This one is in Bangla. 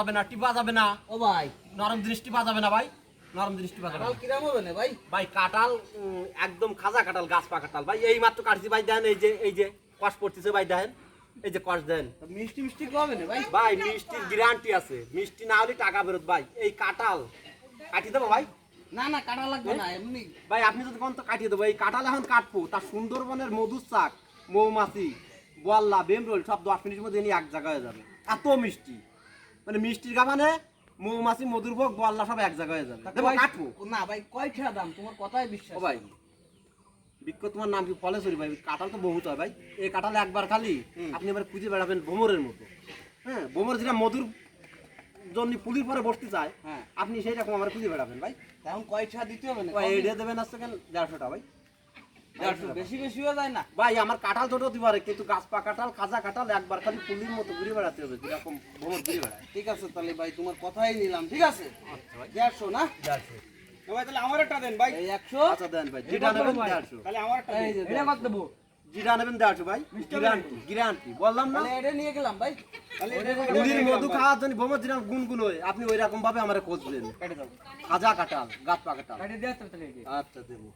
যাবে না টিপা যাবে না। ও ভাই। নরম জিনিস টিপা যাবে না ভাই। নরম জিনিস টিপা যাবে না। কিরাম হবে না ভাই? ভাই কাঁঠাল একদম খাজা কাঁঠাল গাছ পা কাঁঠাল। ভাই এই মাত্র কাটছি ভাই দেন এই যে এই যে কষ পড়তেছে ভাই দেন। এই যে কষ দেন। মিষ্টি মিষ্টি হবে না ভাই? ভাই মিষ্টির গ্যারান্টি আছে। মিষ্টি না হলে টাকা বেরোত ভাই। এই কাঁঠাল কাটি দেবো ভাই? না না কাটা লাগবে না এমনি। ভাই আপনি যদি কোন তো কাটিয়ে দেবো। এই কাঁঠাল এখন কাটবো। তার সুন্দরবনের মধুর শাক মৌমাছি বল্লা বেমরোল সব দশ মিনিটের মধ্যে নিয়ে এক জায়গায় যাবে। এত মিষ্টি। মানে মিষ্টির গাবানে মৌমাছি মধুর ভোগ বল্লা সব এক জায়গায় যাবে। কয়- কাটবো। না ভাই কয়টা দাম? তোমার কথাই বিশ্বাস ভাই বিক্ষ তোমার নাম কি? ফলেশ্বরী ভাই কাঁঠাল তো বহুত হয় ভাই। এই কাঁঠাল একবার খালি আপনি এবার খুঁজে বেড়াবেন ভোমরের মতো। হ্যাঁ ভোমর যেটা মধুর জন্য পুলির পরে বসতে চায় হ্যাঁ। আপনি সেই রকম আমার খুঁজে বেড়াবেন ভাই। তেমন কয়টা দিতে হবে না? এড়িয়ে দেবেন আসছে কেন দেড়শোটা ভাই। বেশি বেশি হয়ে যায় না। ভাই আমার কাঁঠাল ছোট হতে পারে কিন্তু গাছ পা কাঁঠাল খাজা কাঁঠাল একবার খালি পুলির মতো ঘুরে বেড়াতে হবে যেরকম ভ্রমণ ঘুরে বেড়ায়। ঠিক আছে তাহলে ভাই তোমার কথাই নিলাম ঠিক আছে? আচ্ছা ভাই। দেড়শো না? ভাই তাহলে আমার একটা দেন ভাই। একশো? আচ্ছা দেন ভাই যেটা নেবেন দেড়শো। তাহলে আমার একটা এই যে এটা কত দেবো? যেটা নেবেন দেড়শো ভাই। গ্যারান্টি গ্যারান্টি বললাম না? এটা নিয়ে গেলাম ভাই। তাহলে মধু খাওয়ার জন্য ভ্রমণ যেরকম গুনগুন হয়। আপনি ওই রকম ভাবে আমার খোঁজবেন কেটে দাও। খাজা কাঁঠাল গাছ পা কাঁঠাল। কেটে দেওয়া তো তাহলে আচ্ছা দেবো।